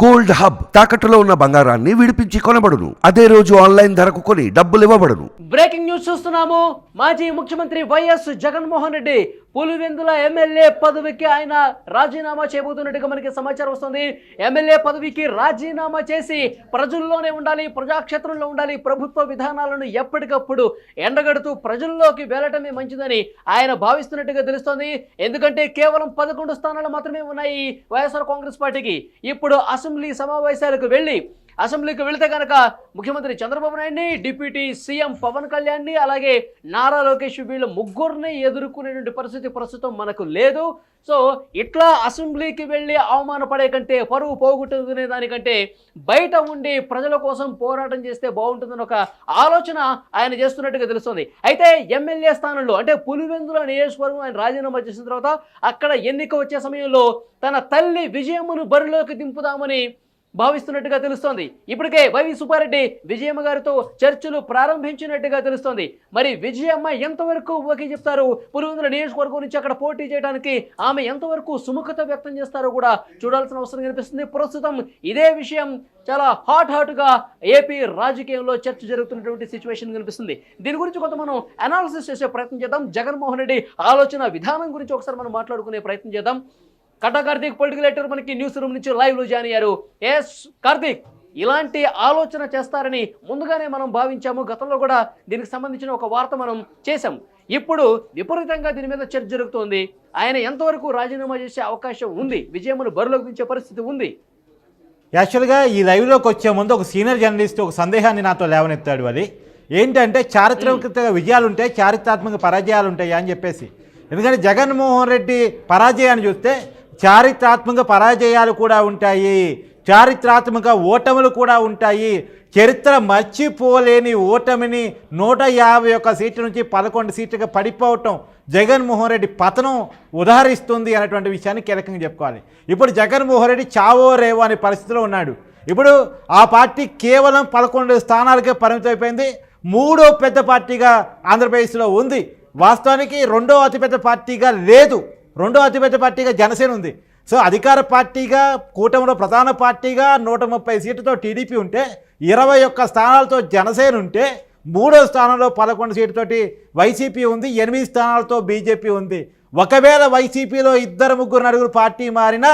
Gold hub తాకట్టులో ఉన్న బంగారాన్ని విడిపించి కొనబడును. అదే రోజు ఆన్లైన్ ధరకు కొని డబ్బులు ఇవ్వబడును బ్రేకింగ్ న్యూస్ చూస్తున్నాము. మాజీ ముఖ్యమంత్రి Y S Jaganmohan Reddy Pulivendula MLA పదవికి ఆయన రాజీనామా చేయబోతున్నట్టుగా మనకి సమాచారం వస్తుంది. ఎమ్మెల్యే పదవికి రాజీనామా చేసి ప్రజల్లోనే ఉండాలి ప్రజాక్షేత్రంలో ఉండాలి ప్రభుత్వ విధానాలను ఎప్పటికప్పుడు ఎండగడుతూ ప్రజల్లోకి వెళ్ళటమే మంచిదని ఆయన భావిస్తున్నట్టుగా తెలుస్తోంది. ఎందుకంటే కేవలం పదకొండు స్థానాలు మాత్రమే ఉన్నాయి వైఎస్ఆర్ కాంగ్రెస్ పార్టీకి. ఇప్పుడు అసెంబ్లీ సమావేశాలకు వెళ్ళి అసెంబ్లీకి వెళితే కనుక ముఖ్యమంత్రి చంద్రబాబు నాయుడిని డిప్యూటీ సీఎం పవన్ కళ్యాణ్ని అలాగే నారా లోకేష్ వీళ్ళ ముగ్గురిని ఎదుర్కొనేటువంటి పరిస్థితి ప్రస్తుతం మనకు లేదు. సో ఇట్లా అసెంబ్లీకి వెళ్ళి అవమానపడే కంటే పరువు పోగొట్టుకునే దానికంటే బయట ఉండి ప్రజల కోసం పోరాటం చేస్తే బాగుంటుందని ఒక ఆలోచన ఆయన చేస్తున్నట్టుగా తెలుస్తుంది. అయితే ఎమ్మెల్యే స్థానంలో అంటే పులివెందుల నియోజకవర్గం ఆయన రాజీనామా చేసిన తర్వాత అక్కడ ఎన్నిక వచ్చే సమయంలో తన తల్లి విజయమ్మను బరిలోకి దింపుదామని భావిస్తున్నట్టుగా తెలుస్తోంది. ఇప్పటికే వైవి సుబ్బారెడ్డి విజయమ్మ గారితో చర్చలు ప్రారంభించినట్టుగా తెలుస్తోంది. మరి విజయమ్మ ఎంతవరకు ఓకే చెప్తారు? పులివెందుల నియోజకవర్గం నుంచి అక్కడ పోటీ చేయడానికి ఆమె ఎంతవరకు సుముఖత వ్యక్తం చేస్తారో కూడా చూడాల్సిన అవసరం కనిపిస్తుంది. ప్రస్తుతం ఇదే విషయం చాలా హాట్ హాట్గా ఏపీ రాజకీయంలో చర్చ జరుగుతున్నటువంటి సిచ్యువేషన్ కనిపిస్తుంది. దీని గురించి కొంత మనం అనాలిసిస్ చేసే ప్రయత్నం చేద్దాం. జగన్మోహన్ రెడ్డి ఆలోచన విధానం గురించి ఒకసారి మనం మాట్లాడుకునే ప్రయత్నం చేద్దాం. కటా కార్తీక్ పొలిటికల్ ఎడిటర్ మనకి న్యూస్ రూమ్ నుంచి లైవ్లో జాయిన్ అయ్యారు. ఎస్ కార్తీక్ ఇలాంటి ఆలోచన చేస్తారని ముందుగానే మనం భావించాము. గతంలో కూడా దీనికి సంబంధించిన ఒక వార్త మనం చేశాం. ఇప్పుడు విపరీతంగా దీని మీద చర్చ జరుగుతోంది. ఆయన ఎంతవరకు రాజీనామా చేసే అవకాశం ఉంది? విజయమ్మను బరిలోకి దించే పరిస్థితి ఉంది. యాక్చువల్గా ఈ లైవ్లోకి వచ్చే ముందు ఒక సీనియర్ జర్నలిస్ట్ ఒక సందేహాన్ని నాతో లేవనెత్తాడు అది. ఏంటంటే చారిత్రక విజయాలు ఉంటాయి చారిత్రాత్మక పరాజయాలు ఉంటాయి అని చెప్పేసి. ఎందుకంటే జగన్మోహన్ రెడ్డి పరాజయాన్ని చూస్తే చారిత్రాత్మక పరాజయాలు కూడా ఉంటాయి. చారిత్రాత్మక ఓటములు కూడా ఉంటాయి. చరిత్ర మర్చిపోలేని ఓటమిని నూట యాభై ఒక్క సీట్ల నుంచి పదకొండు సీట్లుగా పడిపోవటం జగన్మోహన్ రెడ్డి పతనం ఉదాహరిస్తుంది అనేటువంటి విషయాన్ని కీలకంగా చెప్పుకోవాలి. ఇప్పుడు జగన్మోహన్ రెడ్డి చావో రేవో అనే పరిస్థితిలో ఉన్నాడు. ఇప్పుడు ఆ పార్టీ కేవలం పదకొండు స్థానాలకే పరిమితమైపోయింది మూడో పెద్ద పార్టీగా ఆంధ్రప్రదేశ్లో ఉంది. వాస్తవానికి రెండో అతిపెద్ద పార్టీగా లేదు. రెండో అతిపెద్ద పార్టీగా జనసేన ఉంది. సో అధికార పార్టీగా కూటమిలో ప్రధాన పార్టీగా నూట ముప్పై సీటుతో టీడీపీ ఉంటే ఇరవై ఒక్క స్థానాలతో జనసేన ఉంటే మూడో స్థానంలో పదకొండు సీటుతోటి వైసీపీ ఉంది ఎనిమిది స్థానాలతో బీజేపీ ఉంది. ఒకవేళ వైసీపీలో ఇద్దరు ముగ్గురు నలుగురు పార్టీ మారినా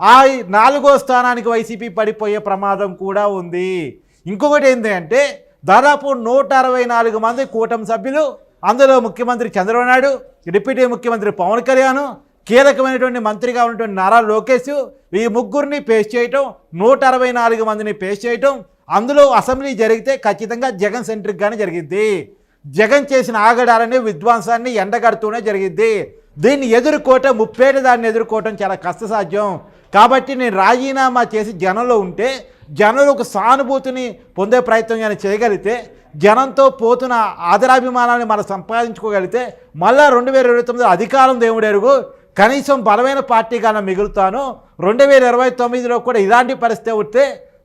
ఆ నాలుగో స్థానానికి వైసీపీ పడిపోయే ప్రమాదం కూడా ఉంది. ఇంకొకటి ఏంటి అంటే దాదాపు నూట అరవై నాలుగు మంది కూటమి సభ్యులు అందులో ముఖ్యమంత్రి చంద్రబాబు నాయుడు డిప్యూటీ ముఖ్యమంత్రి పవన్ కళ్యాణ్ కీలకమైనటువంటి మంత్రిగా ఉన్నటువంటి నారా లోకేష్ ఈ ముగ్గురిని పేస్ట్ చేయటం నూట అరవై నాలుగు మందిని పేస్ట్ చేయటం అందులో అసెంబ్లీ జరిగితే ఖచ్చితంగా జగన్ సెంట్రిక్గానే జరిగింది జగన్ చేసిన ఆగడాలని విధ్వంసాన్ని ఎండగడుతూనే జరిగింది దీన్ని ఎదుర్కోవటం ముప్పేట దాన్ని ఎదుర్కోవటం చాలా కష్టసాధ్యం. కాబట్టి నేను రాజీనామా చేసి జనంలో ఉంటే జనంలో ఒక సానుభూతిని పొందే ప్రయత్నం కానీ చేయగలిగితే జనంతో పోతున్న ఆదరాభిమానాన్ని మనం సంపాదించుకోగలిగితే మళ్ళా రెండు వేల ఇరవై తొమ్మిది అధికారం దేవుడెరుగు కనీసం బలమైన పార్టీగానే మిగులుతాను. రెండు వేల ఇరవై తొమ్మిదిలో కూడా ఇలాంటి పరిస్థితి వస్తే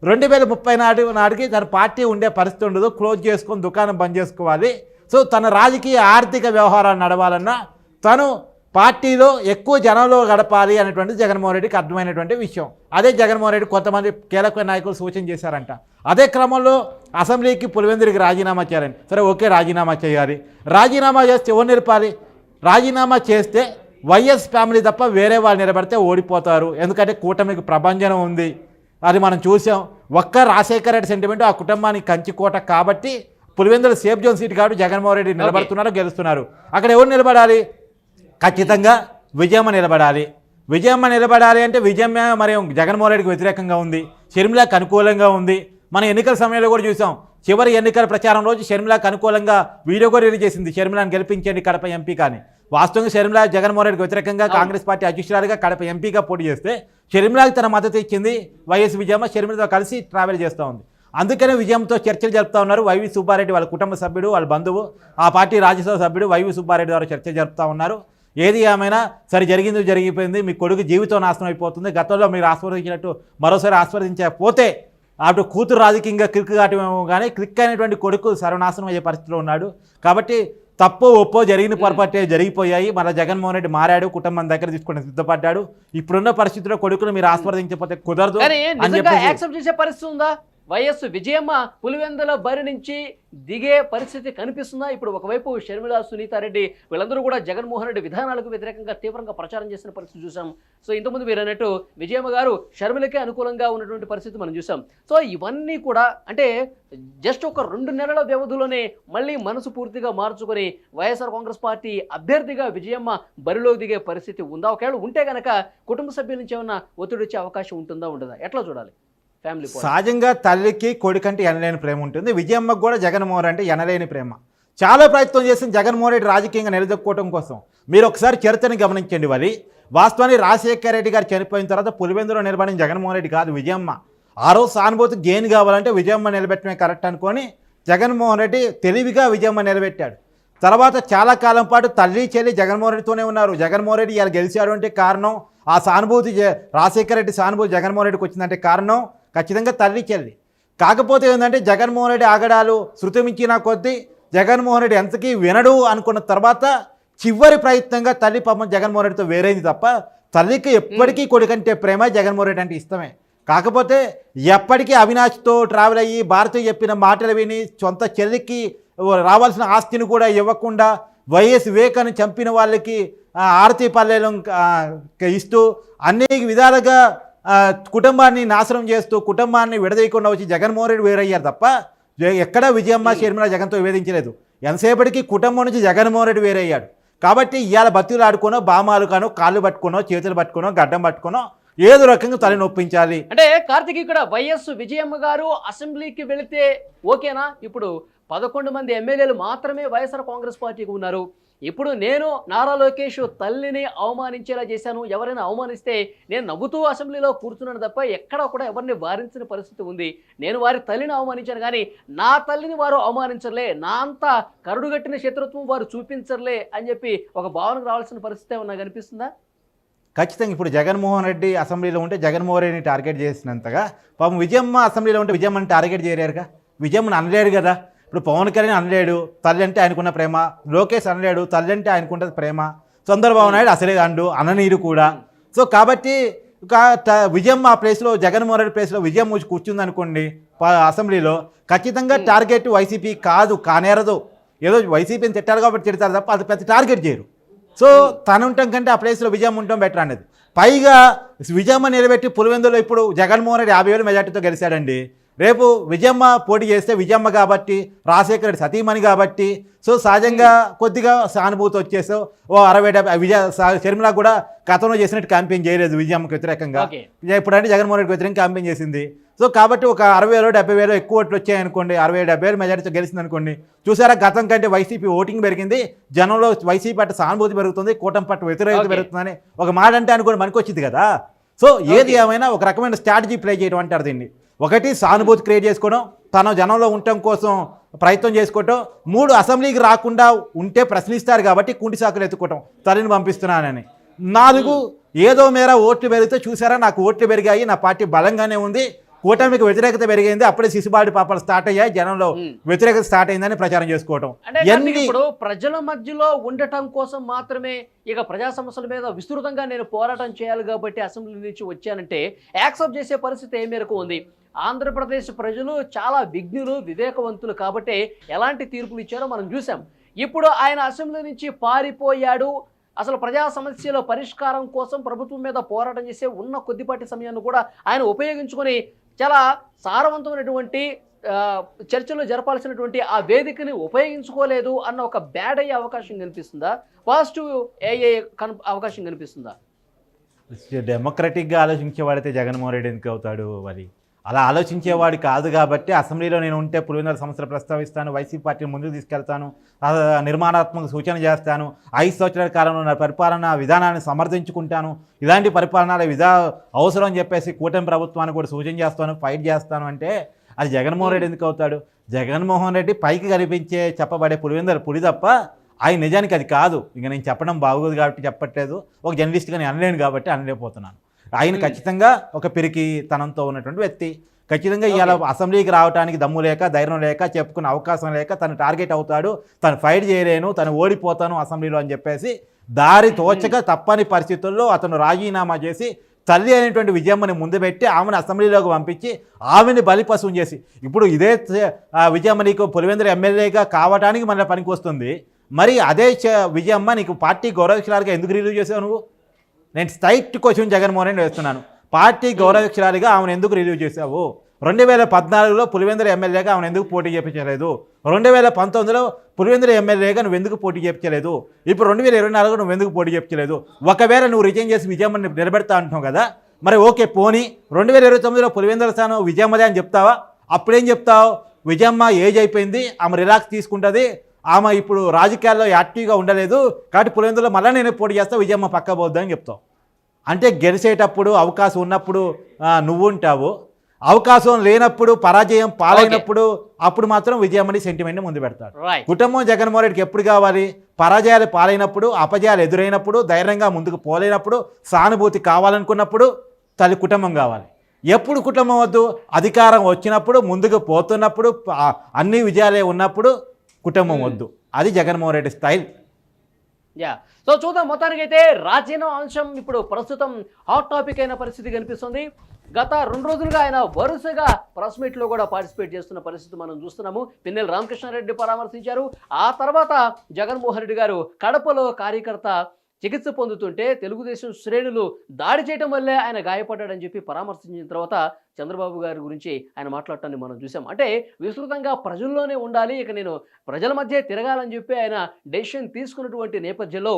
రెండు వేల ముప్పై నాటి నాటికి తన పార్టీ ఉండే పరిస్థితి ఉండదు. క్లోజ్ చేసుకొని దుకాణం బంద్ చేసుకోవాలి. సో తన రాజకీయ ఆర్థిక వ్యవహారాలు నడవాలన్నా తను పార్టీలో ఎక్కువ జనంలో గడపాలి అనేటువంటి జగన్మోహన్ రెడ్డికి అర్థమైనటువంటి విషయం. అదే జగన్మోహన్ రెడ్డి కొంతమంది కీలక నాయకులు సూచన చేశారంట. అదే క్రమంలో అసెంబ్లీకి పులివెందుడికి రాజీనామా చేయాలని. సరే ఓకే రాజీనామా చేయాలి. రాజీనామా చేస్తే ఎవరు నిలపాలి? రాజీనామా చేస్తే వైఎస్ ఫ్యామిలీ తప్ప వేరే వాళ్ళు నిలబడితే ఓడిపోతారు. ఎందుకంటే కూటమికి ప్రభంజనం ఉంది. అది మనం చూసాం. ఒక్క రాజశేఖర రెడ్డి సెంటిమెంట్ ఆ కుటుంబానికి కంచికోట కాబట్టి పులివెందుల సేఫ్ జోన్ సీట్ కాబట్టి జగన్మోహన్ రెడ్డి నిలబడుతున్నారు గెలుస్తున్నారు అక్కడ ఎవరు నిలబడాలి? ఖచ్చితంగా విజయమ్మ నిలబడాలి. విజయమ్మ నిలబడాలి అంటే విజయమ్మ మరి జగన్మోహన్ రెడ్డికి వ్యతిరేకంగా ఉంది. షర్మిలాకి అనుకూలంగా ఉంది. మన ఎన్నికల సమయంలో కూడా చూసాం. చివరి ఎన్నికల ప్రచారం రోజు షర్మిలాకి అనుకూలంగా వీడియో కూడా రిలీజ్ చేసింది. షర్మిలాని గెలిపించండి కడప ఎంపీ కానీ. వాస్తవంగా షర్మిలా జగన్మోహన్ రెడ్డికి వ్యతిరేకంగా కాంగ్రెస్ పార్టీ అధ్యక్షురాలుగా కడప ఎంపీగా పోటీ చేస్తే షర్మిలాకి తన మద్దతు ఇచ్చింది వైఎస్ విజయమ్మ. షర్మిలతో కలిసి ట్రావెల్ చేస్తూ ఉంది. అందుకనే విజయంతో చర్చలు జరుపుతా ఉన్నారు. వైవి సుబ్బారెడ్డి వాళ్ళ కుటుంబ సభ్యుడు వాళ్ళ బంధువు ఆ పార్టీ రాజ్యసభ సభ్యుడు వైవి సుబ్బారెడ్డి ద్వారా చర్చ జరుపుతా ఉన్నారు. ఏది ఏమైనా సరే జరిగింది జరిగిపోయింది మీ కొడుకు జీవితం నాశనం అయిపోతుంది గతంలో మీరు ఆస్వాదించినట్టు మరోసారి ఆస్వాదించకపోతే అటు కూతురు రాజకీయంగా క్లిక్ కావటమేమో కానీ క్లిక్ అయినటువంటి కొడుకు సర్వనాశనం అయ్యే పరిస్థితిలో ఉన్నాడు. కాబట్టి తప్పో ఒప్పో జరిగిన పొరపాటే జరిగిపోయాయి. మన జగన్మోహన్ రెడ్డి మారాడు కుటుంబం దగ్గర తీసుకుని సిద్ధపడ్డాడు. ఇప్పుడున్న పరిస్థితిలో కొడుకును మీరు ఆస్వాదించకపోతే కుదరదు అని యాక్సెప్ట్ చేసే పరిస్థితి ఉందా? వైఎస్ విజయమ్మ పులివెందుల బరి నుంచి దిగే పరిస్థితి కనిపిస్తుందా? ఇప్పుడు ఒకవైపు షర్మిల సునీతారెడ్డి వీళ్ళందరూ కూడా జగన్మోహన్ రెడ్డి విధానాలకు వ్యతిరేకంగా తీవ్రంగా ప్రచారం చేసిన పరిస్థితి చూసాం. సో ఇంతకుముందు మీరు అన్నట్టు విజయమ్మ గారు షర్మిలకే అనుకూలంగా ఉన్నటువంటి పరిస్థితి మనం చూసాం. సో ఇవన్నీ కూడా అంటే జస్ట్ ఒక రెండు నెలల వ్యవధిలోనే మళ్ళీ మనసు పూర్తిగా మార్చుకొని వైఎస్ఆర్ కాంగ్రెస్ పార్టీ అభ్యర్థిగా విజయమ్మ బరిలో దిగే పరిస్థితి ఉందా? ఒకవేళ ఉంటే కనుక కుటుంబ సభ్యుల నుంచి ఏమన్నా ఒత్తిడి వచ్చే అవకాశం ఉంటుందా ఉండదా? ఎట్లా చూడాలి? ఫ్యామిలీ సహజంగా తల్లికి కొడుకంటే ఎనలేని ప్రేమ ఉంటుంది. విజయమ్మకు కూడా జగన్మోహన్ అంటే ఎనలేని ప్రేమ. చాలా ప్రయత్నం చేసిన జగన్మోహన్ రెడ్డి రాజకీయంగా నిలదొక్కోవడం కోసం మీరు ఒకసారి చరిత్రను గమనించండి వరి వాస్తవానికి రాజశేఖర రెడ్డి గారు చనిపోయిన తర్వాత పులివెందులో నిలబడిన జగన్మోహన్ రెడ్డి కాదు విజయమ్మ. ఆ రోజు సానుభూతి గెయిన్ కావాలంటే విజయమ్మ నిలబెట్టమే కరెక్ట్ అనుకొని జగన్మోహన్ రెడ్డి తెలివిగా విజయమ్మ నిలబెట్టాడు. తర్వాత చాలా కాలం పాటు తల్లి చెల్లి జగన్మోహన్ రెడ్డితోనే ఉన్నారు. జగన్మోహన్ రెడ్డి ఇలా గెలిచాడు అంటే కారణం ఆ సానుభూతి రాజశేఖర రెడ్డి సానుభూతి జగన్మోహన్ రెడ్డికి వచ్చిందంటే కారణం ఖచ్చితంగా తల్లి చెల్లి. కాకపోతే ఏంటంటే జగన్మోహన్ రెడ్డి ఆగడాలు శృతిమించిన కొద్దీ జగన్మోహన్ రెడ్డి ఎంతకీ వినడు అనుకున్న తర్వాత చివరి ప్రయత్నంగా తల్లి పాపం జగన్మోహన్ రెడ్డితో వేరైంది తప్ప తల్లికి ఎప్పటికీ కొడుకంటే ప్రేమ జగన్మోహన్ రెడ్డి అంటే ఇష్టమే. కాకపోతే ఎప్పటికీ అవినాష్తో ట్రావెల్ అయ్యి భారతి చెప్పిన మాటలు విని సొంత చెల్లికి రావాల్సిన ఆస్తిని కూడా ఇవ్వకుండా వైఎస్ వివేకాన్ని చంపిన వాళ్ళకి ఆరతి పల్లెలు ఇస్తూ అన్ని విధాలుగా కుటుంబాన్ని నాశనం చేస్తూ కుటుంబాన్ని విడదీయకుండా వచ్చి జగన్మోహన్ రెడ్డి వేరయ్యారు తప్ప ఎక్కడా విజయమ్మ షర్మిల జగన్తో వివేదించలేదు ఎంతసేపటికి కుటుంబం నుంచి జగన్మోహన్ రెడ్డి వేరయ్యాడు. కాబట్టి ఇవాళ బతులు ఆడుకోనో బామాలు కానో కాళ్ళు పట్టుకోనో చేతులు పట్టుకోనో గడ్డం పట్టుకోనో ఏదో రకంగా తల నొప్పించాలి. అంటే కార్తిక్ ఇక్కడ వైఎస్ విజయమ్మ గారు అసెంబ్లీకి వెళితే ఓకేనా? ఇప్పుడు పదకొండు మంది ఎమ్మెల్యేలు మాత్రమే వైఎస్ఆర్ కాంగ్రెస్ పార్టీకి ఉన్నారు. ఇప్పుడు నేను నారా లోకేష్ తల్లిని అవమానించేలా చేశాను. ఎవరైనా అవమానిస్తే నేను నవ్వుతూ అసెంబ్లీలో కూర్చున్నాను తప్ప ఎక్కడా కూడా ఎవరిని వారించిన పరిస్థితి ఉంది. నేను వారి తల్లిని అవమానించాను కానీ నా తల్లిని వారు అవమానించర్లే. నా అంత కరుడుగట్టిన శత్రుత్వం వారు చూపించర్లే అని చెప్పి ఒక భావనకు రావాల్సిన పరిస్థితి ఏమన్నా కనిపిస్తుందా? ఖచ్చితంగా ఇప్పుడు జగన్మోహన్ రెడ్డి అసెంబ్లీలో ఉంటే జగన్మోహన్ రెడ్డిని టార్గెట్ చేసినంతగా పాపం విజయమ్మ అసెంబ్లీలో ఉంటే విజయమ్మని టార్గెట్ చేయలేరుగా. విజయమ్మని అనలేరు కదా. ఇప్పుడు పవన్ కళ్యాణ్ అనలేడు తల్లి అంటే ఆయనకున్న ప్రేమ. లోకేష్ అనలేడు తల్లి అంటే ఆయనకున్న ప్రేమ. చంద్రబాబు నాయుడు అసలే అండు అననీరు కూడా. సో కాబట్టి ఒక విజయమ్మ ఆ ప్లేస్లో జగన్మోహన్ రెడ్డి ప్లేస్లో వచ్చి కూర్చుంది అనుకోండి అసెంబ్లీలో ఖచ్చితంగా టార్గెట్ వైసీపీ కాదు కానేరదు ఏదో వైసీపీని తిట్టారు కాబట్టి తిడతారు తప్ప అది పెద్ద టార్గెట్ చేయరు. సో తను ఉండటం కంటే ఆ ప్లేస్లో విజయం ఉండటం బెటర్ అనేది. పైగా విజయమ్మ నిలబెట్టి పులివెందులో ఇప్పుడు జగన్మోహన్ రెడ్డి యాభై వేల మెజార్టీతో గెలిచాడండి. రేపు విజయమ్మ పోటీ చేస్తే విజయమ్మ కాబట్టి రాజశేఖర రెడ్డి సతీమణి కాబట్టి సో సహజంగా కొద్దిగా సానుభూతి వచ్చేసో ఓ అరవై డెబ్బై విజయ షర్మిల కూడా గతంలో చేసినట్టు క్యాంపెయిన్ చేయలేదు విజయమ్మకి వ్యతిరేకంగా. ఓకే. ఇప్పుడంటే జగన్మోహన్ రెడ్డి వ్యతిరేకంగా క్యాంపెయిన్ చేసింది. సో కాబట్టి ఒక అరవై వేలు డెబ్బై వేలు ఎక్కువ ఓట్లు వచ్చాయనుకోండి అరవై డెబ్బై వేలు మెజారిటీతో గెలిచింది అనుకోండి చూసారా గతం కంటే వైసీపీ ఓటింగ్ పెరిగింది జనంలో వైసీపీ పట్ల సానుభూతి పెరుగుతుంది కూటమి పట్ల వ్యతిరేకత. పెరుగుతుందని ఒక మాట అంటే అనుకోండి మనకు వచ్చింది కదా. సో ఏది ఏమైనా ఒక రకమైన స్ట్రాటజీ ప్లే చేయడం అంటారు దీన్ని. ఒకటి సానుభూతి క్రియేట్ చేసుకోవడం తన జనంలో ఉండటం కోసం ప్రయత్నం చేసుకోవటం మూడు అసెంబ్లీకి రాకుండా ఉంటే ప్రశ్నిస్తారు కాబట్టి కుంటి సాకులు ఎత్తుకోవటం తల్లిని పంపిస్తున్నానని. నాలుగు ఏదో మేర ఓట్లు పెరిగితే చూసారా నాకు ఓట్లు పెరిగాయి నా పార్టీ బలంగానే ఉంది కూటమికి వ్యతిరేకత పెరిగింది అప్పుడే శిశుబాడి పాపాలు స్టార్ట్ అయ్యాయి జనంలో. వ్యతిరేకత స్టార్ట్ అయిందని ప్రచారం చేసుకోవటం. ఎన్ని ఇప్పుడు ప్రజల మధ్యలో ఉండటం కోసం మాత్రమే ఇక ప్రజా సమస్యల మీద విస్తృతంగా నేను పోరాటం చేయాలి కాబట్టి అసెంబ్లీ నుంచి వచ్చానంటే యాక్సెప్ట్ చేసే పరిస్థితి ఏ మేరకు ఉంది? ఆంధ్రప్రదేశ్ ప్రజలు చాలా విఘ్నులు వివేకవంతులు కాబట్టి ఎలాంటి తీర్పులు ఇచ్చారో మనం చూసాం ఇప్పుడు ఆయన అసెంబ్లీ నుంచి పారిపోయాడు. అసలు ప్రజా సమస్యల పరిష్కారం కోసం ప్రభుత్వం మీద పోరాటం చేసే ఉన్న కొద్దిపాటి సమయాన్ని కూడా ఆయన ఉపయోగించుకొని చాలా సారవంతమైనటువంటి చర్చలు జరపాల్సినటువంటి ఆ వేదికని ఉపయోగించుకోలేదు అన్న ఒక బ్యాడ్ అయ్యే అవకాశం కనిపిస్తుందా? పాజిటివ్ అయ్యే కన్ అవకాశం కనిపిస్తుందా? డెమోక్రటిక్గా ఆలోచించేవాడైతే జగన్మోహన్ రెడ్డి ఎందుకు అవుతాడు మరి? అలా ఆలోచించేవాడు కాదు కాబట్టి అసెంబ్లీలో నేను ఉంటే పులివెందుల సమస్యలు ప్రస్తావిస్తాను వైసీపీ పార్టీని ముందుకు తీసుకెళ్తాను నిర్మాణాత్మక సూచన చేస్తాను ఐదు సంవత్సరాల కాలంలో నా పరిపాలన విధానాన్ని సమర్థించుకుంటాను ఇలాంటి పరిపాలన విధా అవసరం అని చెప్పేసి కూటమి ప్రభుత్వాన్ని కూడా సూచన చేస్తాను ఫైట్ చేస్తాను అంటే అది జగన్మోహన్ రెడ్డి ఎందుకు అవుతాడు? జగన్మోహన్ రెడ్డి పైకి కనిపించే చెప్పబడే పులివెందుల పులి తప్ప ఆయన నిజానికి అది కాదు. ఇక నేను చెప్పడం బాగోదు కాబట్టి చెప్పట్లేదు. ఒక జర్నలిస్ట్గా నేను అనలేను కాబట్టి అనలేకపోతున్నాను. ఆయన ఖచ్చితంగా ఒక పిరికి తనంతో ఉన్నటువంటి వ్యక్తి. ఖచ్చితంగా ఇవాళ అసెంబ్లీకి రావడానికి దమ్ము లేక ధైర్యం లేక చెప్పుకునే అవకాశం లేక తను టార్గెట్ అవుతాడు. తను ఫైట్ చేయలేను తను ఓడిపోతాను అసెంబ్లీలో అని చెప్పేసి దారి తోచక తప్పని పరిస్థితుల్లో అతను రాజీనామా చేసి తల్లి అయినటువంటి విజయమ్మని ముందు పెట్టి ఆమెను అసెంబ్లీలోకి పంపించి ఆమెని బలిపశువుని చేసి. ఇప్పుడు ఇదే ఆ, విజయమ్మ నీకు పులివెందుల ఎమ్మెల్యేగా కావడానికి మన పనికి వస్తుంది. మరి అదే విజయమ్మ నీకు పార్టీ గౌరవక్షరాలుగా ఎందుకు రిలీవ్ చేసావు నువ్వు? నేను స్ట్రైట్ క్వశ్చన్ జగన్మోహన్ రెడ్డి వేస్తున్నాను. పార్టీ గౌరవక్షరాలుగా ఆమెను ఎందుకు రిలీవ్ చేశావు? రెండు వేల పద్నాలుగులో పులివెందుల ఎమ్మెల్యేగా ఆమెను ఎందుకు పోటీ చేయించలేదు రెండు వేల పంతొమ్మిదిలో పులివెందుల ఎమ్మెల్యేగా నువ్వు ఎందుకు పోటీ చేయించలేదు ఇప్పుడు రెండు వేల ఇరవై నాలుగు నువ్వు ఎందుకు పోటీ చేయించలేదు ఒకవేళ నువ్వు రిజైన్ చేసి విజయమ్మని నిలబెడతా అంటున్నావు కదా మరి ఓకే పోనీ. రెండు వేల ఇరవై తొమ్మిదిలో పులివెందుల స్థానం విజయమ్మదే అని చెప్తావా? అప్పుడేం చెప్తావు? విజయమ్మ ఏజ్ అయిపోయింది ఆమె రిలాక్స్ తీసుకుంటుంది ఆమె ఇప్పుడు రాజకీయాల్లో యాక్టివ్గా ఉండలేదు. కాబట్టి పులివెందులో మళ్ళీ నేను పోటీ చేస్తా విజయమ్మ పక్క పోద్దని చెప్తావు అంటే గెలిచేటప్పుడు అవకాశం ఉన్నప్పుడు నువ్వు ఉంటావు. అవకాశం లేనప్పుడు పరాజయం పాలైనప్పుడు అప్పుడు మాత్రం విజయమ్మని సెంటిమెంట్ ముందు పెడతాడు కుటుంబం జగన్మోహన్ రెడ్డికి ఎప్పుడు కావాలి? పరాజయాలు పాలైనప్పుడు అపజయాలు ఎదురైనప్పుడు ధైర్యంగా ముందుకు పోలేనప్పుడు సానుభూతి కావాలనుకున్నప్పుడు తల్లి కుటుంబం కావాలి. ఎప్పుడు కుటుంబం వద్దు? అధికారం వచ్చినప్పుడు ముందుకు పోతున్నప్పుడు అన్ని విజయాలే ఉన్నప్పుడు కుటుంబం వద్దు. అది Jaganmohan Reddy style. Yeah so చూద్దాం. మొత్తానికి అయితే రాజీనామా అంశం ఇప్పుడు ప్రస్తుతం హాట్ టాపిక్ అయిన పరిస్థితి కనిపిస్తుంది. గత రెండు రోజులుగా ఆయన వరుసగా ప్రెస్ మీట్లో కూడా పార్టిసిపేట్ చేస్తున్న పరిస్థితి మనం చూస్తున్నాము. పిన్నెల రామకృష్ణారెడ్డి పరామర్శించారు. ఆ తర్వాత జగన్మోహన్ రెడ్డి గారు కడపలో కార్యకర్త చికిత్స పొందుతుంటే తెలుగుదేశం శ్రేణులు దాడి చేయడం వల్లే ఆయన గాయపడ్డాడని చెప్పి పరామర్శించిన తర్వాత చంద్రబాబు గారి గురించి ఆయన మాట్లాడటాన్ని మనం చూసాం. అంటే విస్తృతంగా ప్రజల్లోనే ఉండాలి ఇక నేను ప్రజల మధ్య తిరగాలని చెప్పి ఆయన డెసిషన్ తీసుకున్నటువంటి నేపథ్యంలో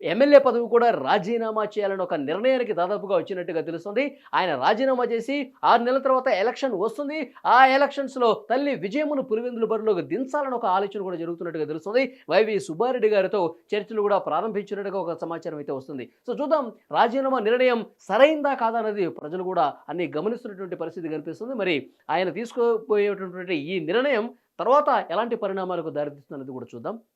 ఎమ్మెల్యే పదవి కూడా రాజీనామా చేయాలని ఒక నిర్ణయానికి దాదాపుగా వచ్చినట్టుగా తెలుస్తుంది. ఆయన రాజీనామా చేసి ఆరు నెలల తర్వాత ఎలక్షన్ వస్తుంది. ఆ ఎలక్షన్స్లో తల్లి విజయమును పులివెందుల బరిలోకి దించాలని ఒక ఆలోచన కూడా జరుగుతున్నట్టుగా తెలుస్తుంది. వైవి సుబ్బారెడ్డి గారితో చర్చలు కూడా ప్రారంభించినట్టుగా ఒక సమాచారం అయితే వస్తుంది. సో చూద్దాం రాజీనామా నిర్ణయం సరైందా కాదా అనేది ప్రజలు కూడా అన్ని గమనిస్తున్నటువంటి పరిస్థితి కనిపిస్తుంది. మరి ఆయన తీసుకోబోయేటటువంటి ఈ నిర్ణయం తర్వాత ఎలాంటి పరిణామాలకు దారితీస్తుందనేది కూడా చూద్దాం.